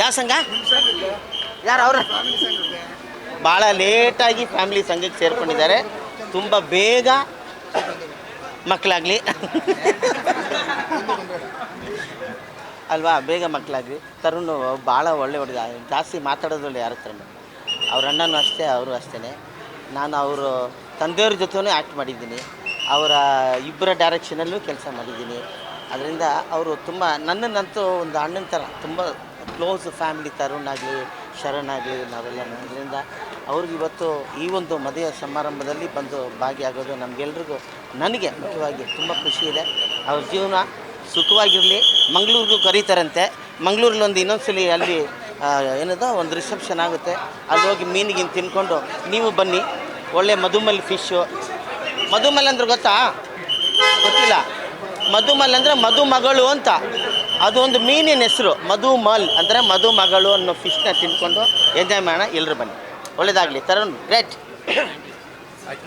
ಯಾವ ಸಂಘ? ಯಾರು ಅವ್ರ? ಭಾಳ ಲೇಟಾಗಿ ಫ್ಯಾಮಿಲಿ ಸಂಘಕ್ಕೆ ಸೇರ್ಕೊಂಡಿದ್ದಾರೆ. ತುಂಬ ಬೇಗ ಮಕ್ಕಳಾಗಲಿ. ಅಲ್ವಾ? ಬೇಗ ಮಕ್ಕಳಾಗಲಿ. ತರುಣ್ ಭಾಳ ಒಳ್ಳೆ ಹುಡುಗ. ಜಾಸ್ತಿ ಮಾತಾಡೋದ್ರಲ್ಲಿ ಯಾರ ಹತ್ರನೂ ಅವ್ರ ಅಣ್ಣನೂ ಅಷ್ಟೇ, ಅವರು ಅಷ್ಟೇ ನಾನು ಅವರು ತಂದೆಯವ್ರ ಜೊತೆನೂ ಆ್ಯಕ್ಟ್ ಮಾಡಿದ್ದೀನಿ. ಅವರ ಇಬ್ಬರ ಡೈರೆಕ್ಷನಲ್ಲೂ ಕೆಲಸ ಮಾಡಿದ್ದೀನಿ. ಅದರಿಂದ ಅವರು ತುಂಬ ನನ್ನನ್ನಂತೂ ಒಂದು ಅಣ್ಣನ ಥರ ತುಂಬ ಕ್ಲೋಸ್ ಫ್ಯಾಮಿಲಿ ತರುಣ್ ಆಗಲಿ ಶರಣ್ ಆಗಲಿ ನಾವೆಲ್ಲ ಇದರಿಂದ ಅವ್ರಿಗೆ ಇವತ್ತು ಈ ಒಂದು ಮದುವೆ ಸಮಾರಂಭದಲ್ಲಿ ಬಂದು ಭಾಗಿಯಾಗೋದು ನಮಗೆಲ್ರಿಗೂ ನನಗೆ ಮುಖ್ಯವಾಗಿ ತುಂಬ ಖುಷಿ ಇದೆ. ಅವ್ರ ಜೀವನ ಸುಖವಾಗಿರಲಿ. ಮಂಗಳೂರಿಗೂ ಕರೀತಾರಂತೆ. ಮಂಗಳೂರಲ್ಲಿ ಒಂದು ಇನ್ನೊಂದ್ಸಲಿ ಅಲ್ಲಿ ಏನದ, ಒಂದು ರಿಸೆಪ್ಷನ್ ಆಗುತ್ತೆ. ಅಲ್ಲಿ ಹೋಗಿ ಮೀನಿಗಿನ ತಿನ್ಕೊಂಡು ನೀವು ಬನ್ನಿ. ಒಳ್ಳೆ ಮಧುಮಲ್ ಫಿಶ್ಶು ಮಧುಮಲ್ ಅಂದ್ರೆ ಗೊತ್ತಾ? ಗೊತ್ತಿಲ್ಲ. ಮಧುಮಲ್ ಅಂದರೆ ಮಧುಮಗಳು ಅಂತ. ಅದು ಒಂದು ಮೀನಿನ ಹೆಸರು, ಮಧುಮಲ್ ಅಂದರೆ ಮಧುಮಗಳು ಅನ್ನೋ ಫಿಶ್ನ ತಿನ್ಕೊಂಡು ಎಂಜಾಯ್ ಮಾಡೋಣ. ಎಲ್ಲರೂ ಬನ್ನಿ. ಒಳ್ಳೇದಾಗಲಿ. ತರೋಣ. ಗ್ರೇಟ್